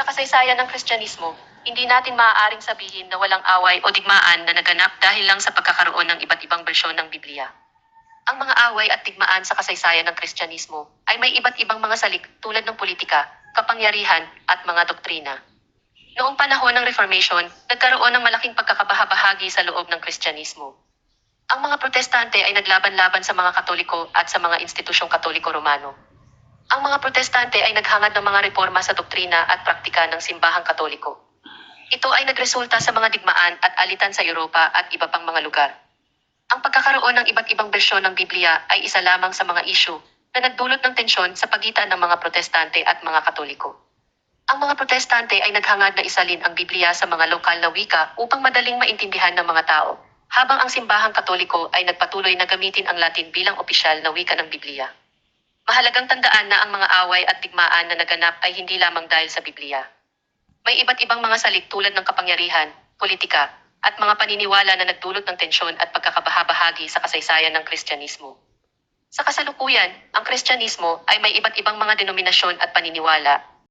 Sa kasaysayan ng Kristyanismo, hindi natin maaaring sabihin na walang away o digmaan na naganap dahil lang sa pagkakaroon ng iba't ibang bersyon ng Biblia. Ang mga away at digmaan sa kasaysayan ng Kristyanismo ay may iba't ibang mga salik tulad ng politika, kapangyarihan, at mga doktrina. Noong panahon ng Reformation, nagkaroon ng malaking pagkakabahabahagi sa loob ng Kristyanismo. Ang mga protestante ay naglaban-laban sa mga katoliko at sa mga institusyong katoliko-romano. Ang mga protestante ay naghangad ng mga reforma sa doktrina at praktika ng simbahang katoliko. Ito ay nagresulta sa mga digmaan at alitan sa Europa at iba pang mga lugar. Ang pagkakaroon ng iba't ibang bersyon ng Biblia ay isa lamang sa mga isyu na nagdulot ng tensyon sa pagitan ng mga protestante at mga katoliko. Ang mga protestante ay naghangad na isalin ang Biblia sa mga lokal na wika upang madaling maintindihan ng mga tao, habang ang simbahang katoliko ay nagpatuloy na gamitin ang Latin bilang opisyal na wika ng Biblia. Mahalagang tandaan na ang mga away at digmaan na naganap ay hindi lamang dahil sa Biblia. May iba't ibang mga salik tulad ng kapangyarihan, politika, at mga paniniwala na nagdulot ng tensyon at pagkakabahabahagi sa kasaysayan ng Kristyanismo. Sa kasalukuyan, ang Kristyanismo ay may iba't ibang mga denominasyon at paniniwala,